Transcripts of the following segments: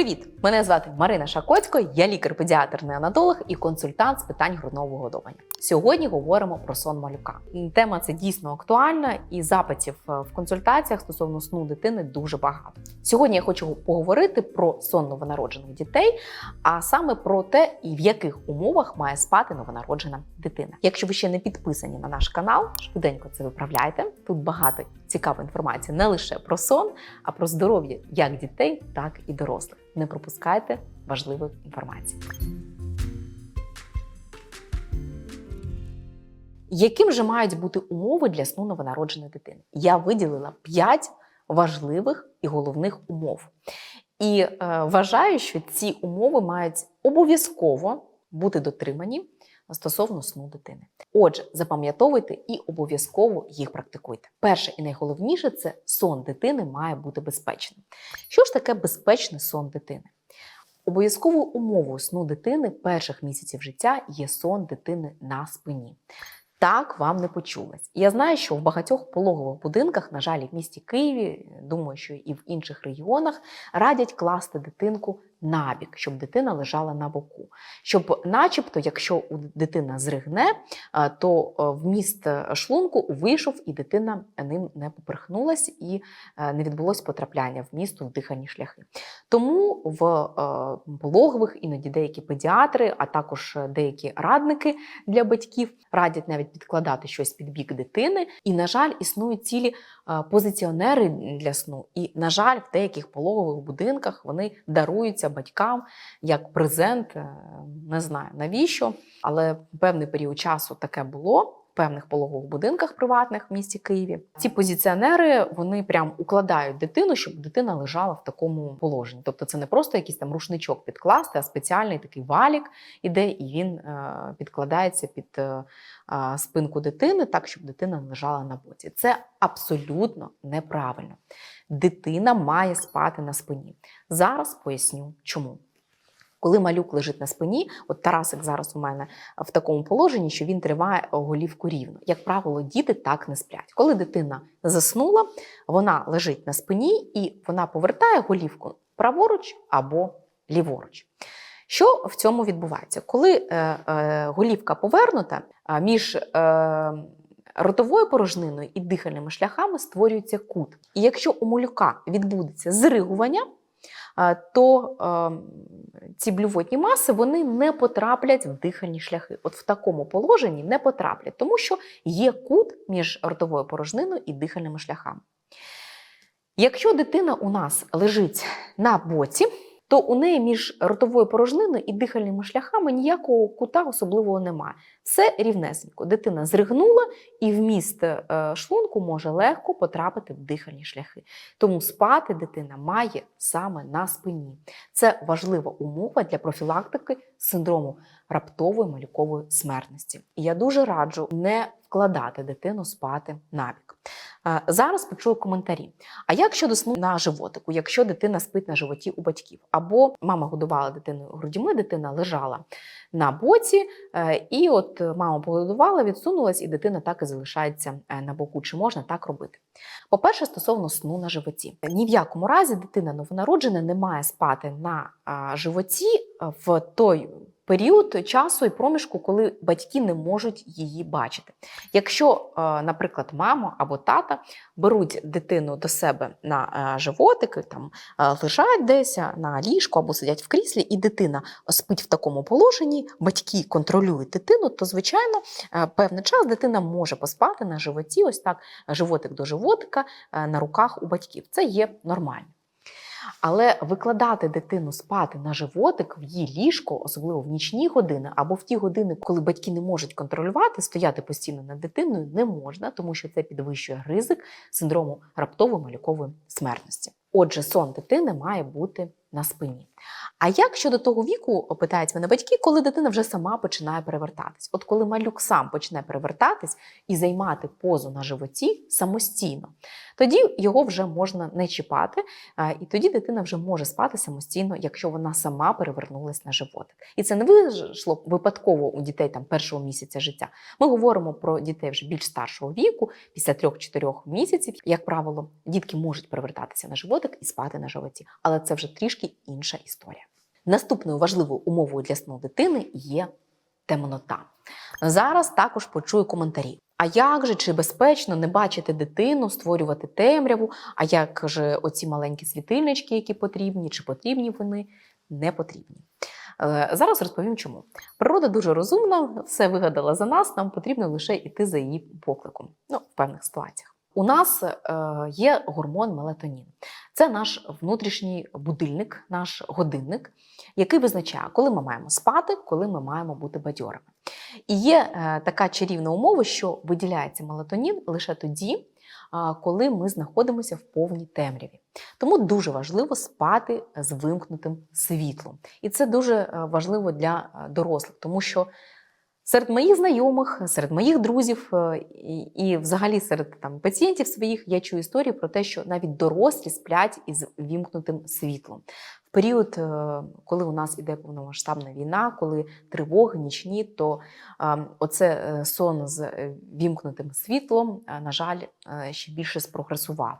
Привіт! Мене звати Марина Шакоцько, я лікар-педіатр-неонатолог і консультант з питань грудного вигодовування. Сьогодні говоримо про сон малюка. Тема це дійсно актуальна, і запитів е, в консультаціях стосовно сну дитини дуже багато. Сьогодні я хочу поговорити про сон новонароджених дітей, а саме про те, і в яких умовах має спати новонароджена дитина. Якщо ви ще не підписані на наш канал, швиденько це виправляйте. Тут багато цікавої інформації не лише про сон, а про здоров'я як дітей, так і дорослих. Не пропускайте важливої інформації. Яким же мають бути умови для сну новонародженої дитини? Я виділила 5 важливих і головних умов. І е, вважаю, що ці умови мають обов'язково бути дотримані стосовно сну дитини. Отже, запам'ятовуйте і обов'язково їх практикуйте. Перше і найголовніше це сон дитини має бути безпечним. Що ж таке безпечний сон дитини? Обов'язковою умовою сну дитини перших місяців життя є сон дитини на спині. Так вам не почулось. Я знаю, що в багатьох пологових будинках, на жаль, в місті Києві, думаю, що і в інших регіонах радять класти дитинку набік, щоб дитина лежала на боку. Щоб, начебто, якщо дитина зригне, е, то е, вміст шлунку вийшов, і дитина ним не поперхнулась, і е, не відбулось потрапляння вмісту в дихальні шляхи. Тому в пологових іноді деякі педіатри, а також деякі радники для батьків радять навіть підкладати щось під бік дитини. І, на жаль, існують цілі позиціонери для сну. І, на жаль, в деяких пологових будинках вони даруються батькам як презент. е, Не знаю навіщо, але певний період часу таке було. Певних пологових будинках приватних в місті Києві ці позиціонери вони прям укладають дитину, щоб дитина лежала в такому положенні. Тобто, це не просто якийсь там рушничок підкласти, а спеціальний такий валік іде, і він е, підкладається під е, спинку дитини, так щоб дитина лежала на боці. Це абсолютно неправильно. Дитина має спати на спині. Зараз поясню, чому. Коли малюк лежить на спині, от Тарасик зараз у мене в такому положенні, що він тримає голівку рівно. Як правило, діти так не сплять. Коли дитина заснула, вона лежить на спині і вона повертає голівку праворуч або ліворуч. Що в цьому відбувається? Коли е, е, голівка повернута, між е, ротовою порожниною і дихальними шляхами створюється кут. І якщо у малюка відбудеться зригування, то ці блювотні маси вони не потраплять в дихальні шляхи. От в такому положенні не потраплять, тому що є кут між ротовою порожниною і дихальними шляхами. Якщо дитина у нас лежить на боці, то у неї між ротовою порожниною і дихальними шляхами ніякого кута особливого немає. Все рівнесенько. Дитина зригнула, і вміст е, шлунку може легко потрапити в дихальні шляхи. Тому спати дитина має саме на спині. Це важлива умова для профілактики синдрому раптової малюкової смертності. І я дуже раджу не вкладати дитину спати набік. Е, Зараз почую коментарі. А як щодо сну на животику, якщо дитина спить на животі у батьків, або мама годувала дитину грудьми, дитина лежала на боці, е, і от мама погодувала, відсунулась, і дитина так і залишається е, на боку. Чи можна так робити? По-перше, стосовно сну на животі, ні в якому разі дитина новонароджена не має спати на животі в той період часу і проміжку, коли батьки не можуть її бачити. Якщо, е, наприклад, мама або тата беруть дитину до себе на е, животики, там е, лежать десь на ліжку або сидять в кріслі, і дитина спить в такому положенні, батьки контролюють дитину, то звичайно певний час дитина може поспати на животі, ось так животик до животика на руках у батьків. Це є нормально. Але викладати дитину спати на животик в її ліжко, особливо в нічні години, або в ті години, коли батьки не можуть контролювати, стояти постійно над дитиною, не можна, тому що це підвищує ризик синдрому раптової малюкової смертності. Отже, сон дитини має бути на спині. А як щодо того віку, питають мене батьки, коли дитина вже сама починає перевертатись? От коли малюк сам почне перевертатись і займати позу на животі самостійно, тоді його вже можна не чіпати, і тоді дитина вже може спати самостійно, якщо вона сама перевернулась на животик. І це не вийшло випадково у дітей там першого місяця життя. Ми говоримо про дітей вже більш старшого віку, після 3-4 місяців. Як правило, дітки можуть перевертатися на животик і спати на животі, але це вже трішки трішки інша історія. Наступною важливою умовою для сну дитини є темнота. Зараз також почую коментарі. А як же чи безпечно не бачити дитину, створювати темряву? А як же оці маленькі світильнички, які потрібні, чи потрібні вони? Не потрібні. Е, Зараз розповім чому. Природа дуже розумна, все вигадала за нас, нам потрібно лише йти за її покликом. Ну, в певних ситуаціях. У нас е, є гормон мелатонін. Це наш внутрішній будильник, наш годинник, який визначає, коли ми маємо спати, коли ми маємо бути бадьорими. І є е, така чарівна умова, що виділяється мелатонін лише тоді, коли ми знаходимося в повній темряві. Тому дуже важливо спати з вимкнутим світлом. І це дуже е, важливо для е, дорослих, тому що серед моїх знайомих, серед моїх друзів е, і, і взагалі серед там, пацієнтів своїх я чую історії про те, що навіть дорослі сплять із вімкнутим світлом. В період, е, коли у нас іде повномасштабна війна, коли тривоги нічні, то е, оце сон з вімкнутим світлом, на жаль, ще більше спрогресував.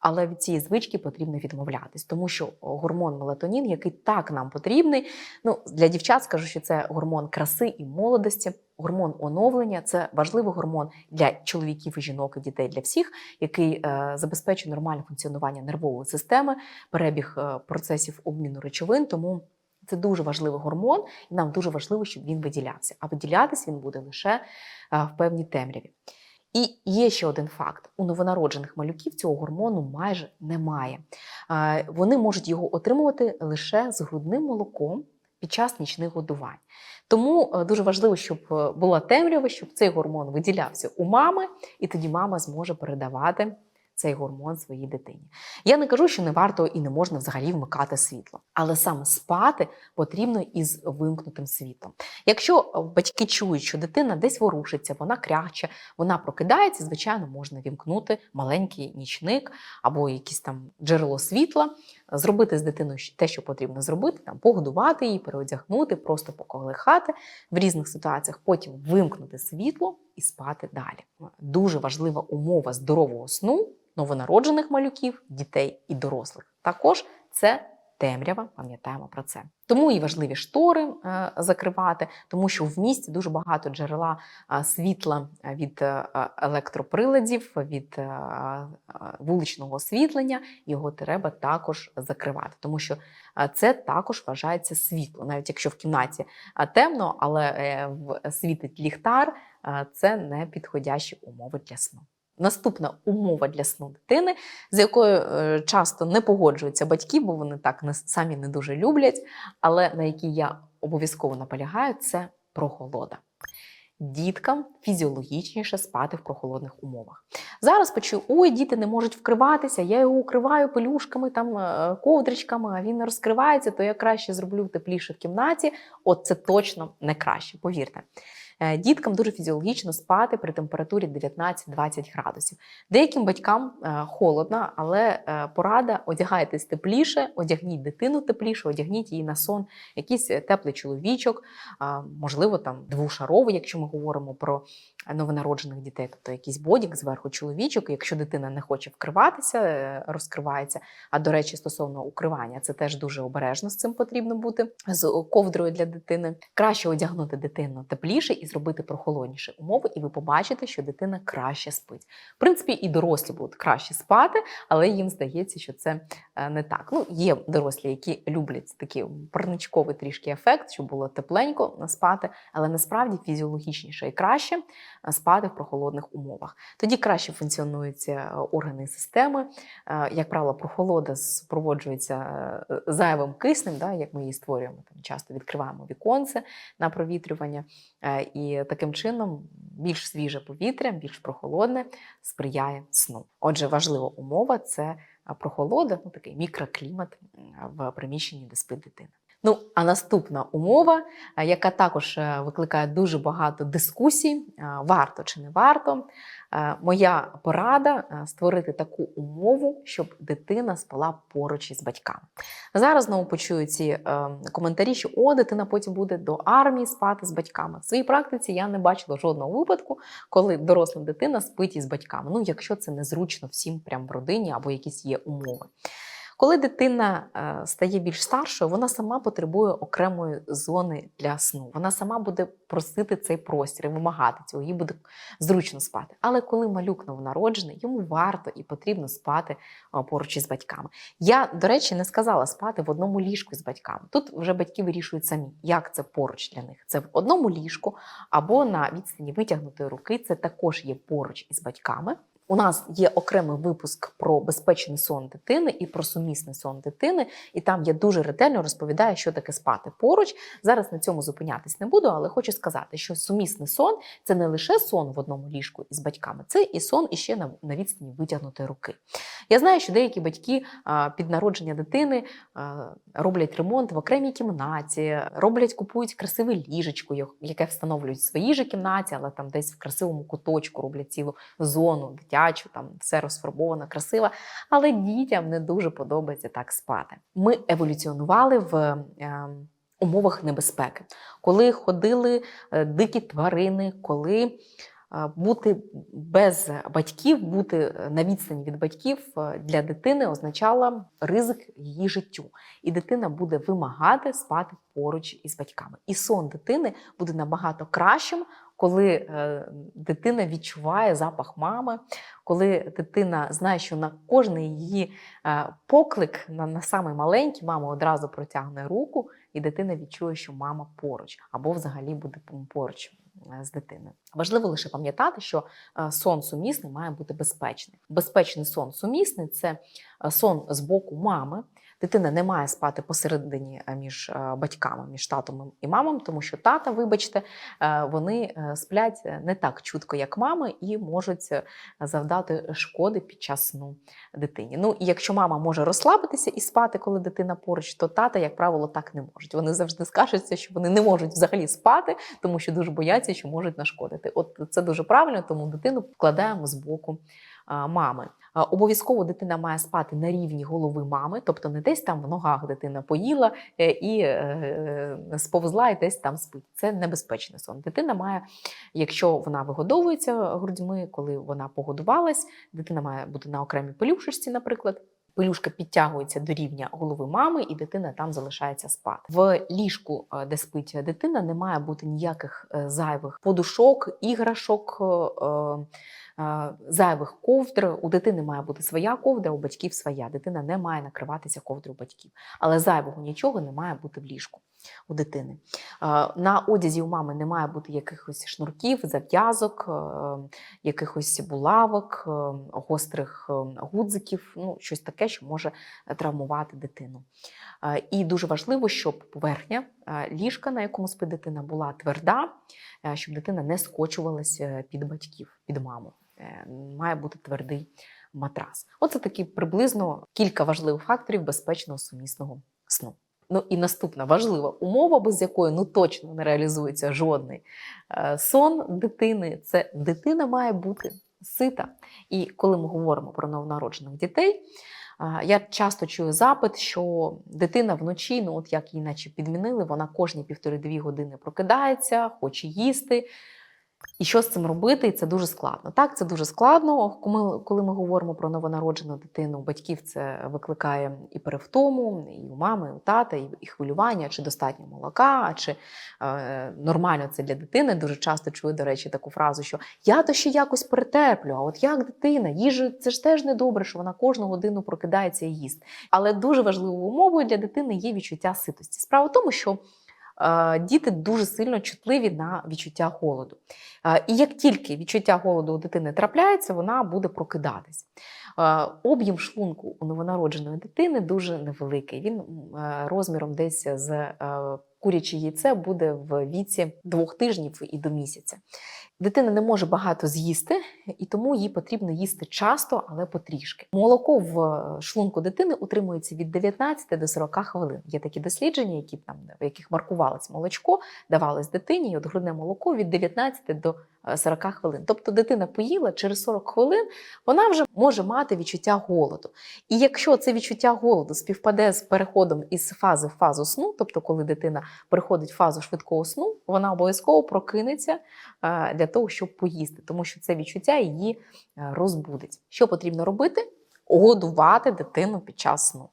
Але від цієї звички потрібно відмовлятись, тому що гормон мелатонін, який так нам потрібний, ну для дівчат скажу, що це гормон краси і молодості, гормон оновлення це важливий гормон для чоловіків і жінок і дітей для всіх, який е, забезпечує нормальне функціонування нервової системи, перебіг е, процесів обміну речовин. Тому це дуже важливий гормон, і нам дуже важливо, щоб він виділявся. А виділятись він буде лише е, в певній темряві. І є ще один факт: у новонароджених малюків цього гормону майже немає. Вони можуть його отримувати лише з грудним молоком під час нічних годувань. Тому е, дуже важливо, щоб е, була темрява, щоб цей гормон виділявся у мами, і тоді мама зможе передавати цей гормон своїй дитині. Я не кажу, що не варто і не можна взагалі вмикати світло, але саме спати потрібно із вимкнутим світлом. Якщо е, батьки чують, що дитина десь ворушиться, вона кряче, вона прокидається, звичайно, можна вімкнути маленький нічник або якесь там джерело світла, зробити з дитиною те, що потрібно зробити, там погодувати її, переодягнути, просто поколихати в різних ситуаціях, потім вимкнути світло і спати далі. Дуже важлива умова здорового сну новонароджених малюків, дітей і дорослих. Також це темрява, пам'ятаємо про це. Тому і важливі штори е, закривати, тому що в місті дуже багато джерела е, світла від е, електроприладів, від е, е, вуличного освітлення. Його треба також закривати, тому що це також вважається світло. Навіть якщо в кімнаті темно, але світить ліхтар, це не підходящі умови для сну. Наступна умова для сну дитини, з якою е, часто не погоджуються батьки, бо вони так самі не дуже люблять, але на якій я обов'язково наполягаю, це прохолода. Діткам фізіологічніше спати в прохолодних умовах. Зараз почую, ой, діти не можуть вкриватися, я його укриваю пелюшками, там, е, ковдричками, а він не розкривається, то я краще зроблю тепліше в кімнаті. От це точно не краще, повірте. Е, Діткам дуже фізіологічно спати при температурі 19-20 градусів. Деяким батькам е, холодно, але е, порада одягайтесь тепліше, одягніть дитину тепліше, одягніть її на сон, якийсь теплий чоловічок, можливо, там двушаровий, якщо ми говоримо про новонароджених дітей, тобто якийсь бодік зверху чоловічок. Якщо дитина не хоче вкриватися, е, розкривається. А до речі, стосовно укривання, це теж дуже обережно з цим потрібно бути з ковдрою для дитини. Краще одягнути дитину тепліше і зробити прохолодніші умови, і ви побачите, що дитина краще спить. В принципі, і дорослі будуть краще спати, але їм здається, що це е, не так. Ну, є дорослі, які люблять такий парничковий трішки ефект, щоб було тепленько спати, але насправді фізіологічніше і краще е, спати в прохолодних умовах. Тоді краще функціонують е, органи системи. Е, Як правило, прохолода супроводжується е, зайвим киснем, да, як ми її створюємо. Там часто відкриваємо віконце на провітрювання, Е, і таким чином більш свіже повітря, більш прохолодне сприяє сну. Отже, важлива умова це е, прохолода, ну такий мікроклімат в приміщенні, де спить дитина. Ну, а наступна умова, е, яка також е, викликає дуже багато дискусій, е, варто чи не варто. Моя порада створити таку умову, щоб дитина спала поруч із батьками. Зараз знову почую ці коментарі, що о, дитина потім буде до армії спати з батьками. В своїй практиці я не бачила жодного випадку, коли доросла дитина спить із батьками. Ну, якщо це незручно всім прямо в родині або якісь є умови. Коли дитина е, стає більш старшою, вона сама потребує окремої зони для сну. Вона сама буде просити цей простір і вимагати цього, їй буде зручно спати. Але коли малюк новонароджений, йому варто і потрібно спати е, поруч із батьками. Я, до речі, не сказала спати в одному ліжку з батьками. Тут вже батьки вирішують самі, як це поруч для них. Це в одному ліжку або на відстані витягнутої руки. Це також є поруч із батьками. У нас є окремий випуск про безпечний сон дитини і про сумісний сон дитини, і там я дуже ретельно розповідаю, що таке спати поруч. Зараз на цьому зупинятись не буду, але хочу сказати, що сумісний сон це не лише сон в одному ліжку із батьками, це і сон іще на, на відстані витягнутої руки. Я знаю, що деякі батьки під народження дитини роблять ремонт в окремій кімнаті, роблять, купують красиве ліжечко, яке встановлюють в своїй же кімнаті, але там десь в красивому куточку роблять цілу зону дитячу, там все розфарбовано, красиво. Але дітям не дуже подобається так спати. Ми еволюціонували в е, умовах небезпеки, коли ходили е, дикі тварини, коли е, бути без батьків, бути е, на відстані від батьків для дитини означало ризик її життю. І дитина буде вимагати спати поруч із батьками. І сон дитини буде набагато кращим, коли е, дитина відчуває запах мами, коли дитина знає, що на кожний її е, поклик, на, на самий маленький, мама одразу протягне руку, і дитина відчує, що мама поруч, або взагалі буде поруч е, з дитиною. Важливо лише пам'ятати, що сон сумісний має бути безпечний. Безпечний сон сумісний це сон з боку мами. Дитина не має спати посередині е, між е, батьками, між татом і мамом, тому що тата, вибачте, е, вони сплять не так чутко, як мами, і можуть завдати шкоди під час сну дитині. Ну і якщо мама може розслабитися і спати, коли дитина поруч, то тата, як правило, так не можуть. Вони завжди скажуться, що вони не можуть взагалі спати, тому що дуже бояться, що можуть нашкодити. От це дуже правильно, тому дитину вкладаємо з боку мами. Обов'язково дитина має спати на рівні голови мами, тобто не десь там в ногах дитина поїла е, і е, е, сповзла, і десь там спить. Це небезпечний сон. Дитина має, якщо вона вигодовується грудьми, коли вона погодувалась, дитина має бути на окремій пелюшечці, наприклад. Пелюшка підтягується до рівня голови мами, і дитина там залишається спати. В ліжку, де спить дитина, не має бути ніяких зайвих подушок, іграшок, зайвих ковдр. У дитини має бути своя ковдра, у батьків своя. Дитина не має накриватися ковдрою батьків. Але зайвого нічого не має бути в ліжку у дитини. На одязі у мами не має бути якихось шнурків, зав'язок, е, якихось булавок, е, гострих е, гудзиків, ну щось таке, що може травмувати дитину. І дуже важливо, щоб поверхня ліжка, на якому спить дитина, була тверда, е, щоб дитина не скочувалася е, під батьків, під маму. Е, Має бути твердий матрас. Оце такі приблизно кілька важливих факторів безпечного сумісного сну. Ну і наступна важлива умова, без якої ну точно не реалізується жодний е, сон дитини, це дитина має бути сита. І коли ми говоримо про новонароджених дітей, я часто чую запит, що дитина вночі, ну от як її наче підмінили, вона кожні півтори-дві години прокидається, хоче їсти. І що з цим робити? І це дуже складно. Так, це дуже складно. Коли, ми говоримо про новонароджену дитину, батьків це викликає і перевтому, і у мами, і у тата, і, хвилювання, чи достатньо молока, чи е, нормально це для дитини. Дуже часто чую, до речі, таку фразу, що я то ще якось перетерплю, а от як дитина, їжа це ж теж не добре, що вона кожну годину прокидається і їсть. Але дуже важливою умовою для дитини є відчуття ситості. Справа в тому, що діти дуже сильно чутливі на відчуття голоду. І як тільки відчуття голоду у дитини трапляється, вона буде прокидатись. Об'єм шлунку у новонародженої дитини дуже невеликий. Він е, розміром десь з е, куряче яйце буде в віці двох тижнів і до місяця. Дитина не може багато з'їсти, і тому їй потрібно їсти часто, але потрішки. Молоко в е, шлунку дитини утримується від 19 до 40 хвилин. Є такі дослідження, які там в яких маркувалось молочко, давалось дитині, і от грудне молоко від 19 до е, 40 хвилин. Тобто дитина поїла через 40 хвилин, вона вже може мати відчуття голоду. І якщо це відчуття голоду співпаде з переходом із фази в фазу сну, тобто коли дитина переходить в фазу швидкого сну, вона обов'язково прокинеться е, для того, щоб поїсти, тому що це відчуття її е, розбудить. Що потрібно робити? годувати дитину під час сну.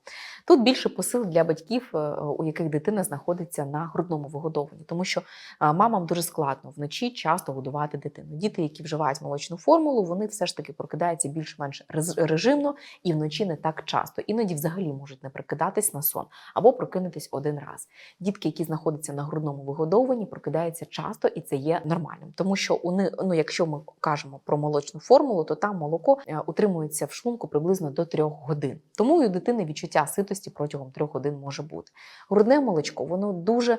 Тут більше посил для батьків, е, у яких дитина знаходиться на грудному вигодовуванні, тому що е, мамам дуже складно вночі часто годувати дитину. Діти, які вживають молочну формулу, вони все ж таки прокидаються більш-менш режимно і вночі не так часто. Іноді взагалі можуть не прокидатись на сон або прокинутись один раз. Дітки, які знаходяться на грудному вигодовуванні, прокидаються часто, і це є нормальним, тому що уни, ну, якщо ми кажемо про молочну формулу, то там молоко е, утримується в шлунку приблизно до трьох годин. Тому у дитини відчуття ситості протягом трьох годин може бути. Грудне молочко воно дуже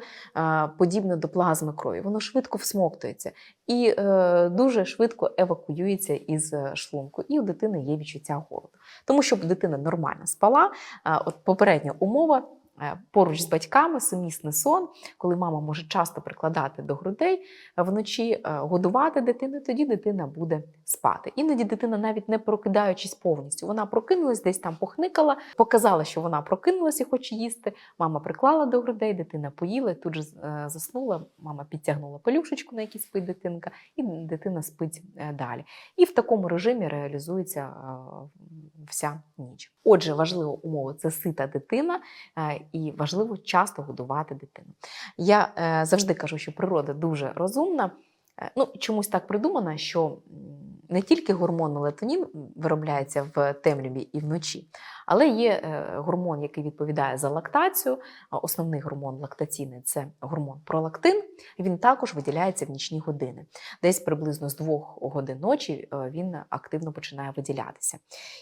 подібне до плазми крові, воно швидко всмоктується і е, дуже швидко евакуюється із е, шлунку. І у дитини є відчуття голоду. Тому щоб дитина нормально спала, от попередня умова. Е, Поруч з батьками сумісний сон, коли мама може часто прикладати до грудей е, вночі, е, годувати дитину, тоді дитина буде спати. Іноді дитина, навіть не прокидаючись повністю, вона прокинулась, десь там похникала, показала, що вона прокинулась і хоче їсти. Мама приклала до грудей, дитина поїла, тут же заснула. Мама підтягнула пелюшечку, на якій спить дитинка, і дитина спить далі. І в такому режимі реалізується вся ніч. Отже, важлива умова це сита дитина, і важливо часто годувати дитину. Я е, завжди кажу, що природа дуже розумна. Е, Ну, чомусь так придумано, що не тільки гормон мелатонін виробляється в темряві і вночі, але є е, гормон, який відповідає за лактацію. Основний гормон лактаційний це гормон пролактин. Він також виділяється в нічні години. Десь приблизно з двох годин ночі він активно починає виділятися.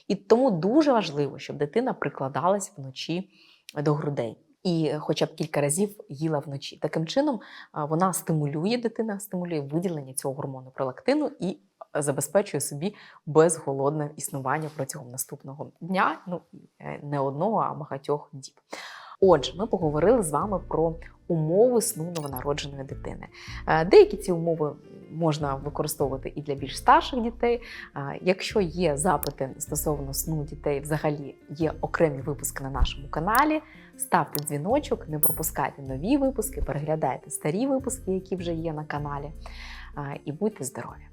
І тому дуже важливо, щоб дитина прикладалась вночі до грудей. І хоча б кілька разів їла вночі. Таким чином вона стимулює дитина, стимулює виділення цього гормону пролактину і забезпечує собі безголодне існування протягом наступного дня, ну е, не одного, а багатьох діб. Отже, ми поговорили з вами про умови сну новонародженої дитини. Е, Деякі ці умови можна використовувати і для більш старших дітей. Е, Якщо є запити стосовно сну дітей, взагалі є окремі випуски на нашому каналі. Ставте дзвіночок, не пропускайте нові випуски, переглядайте старі випуски, які вже є на каналі. Е, І будьте здорові!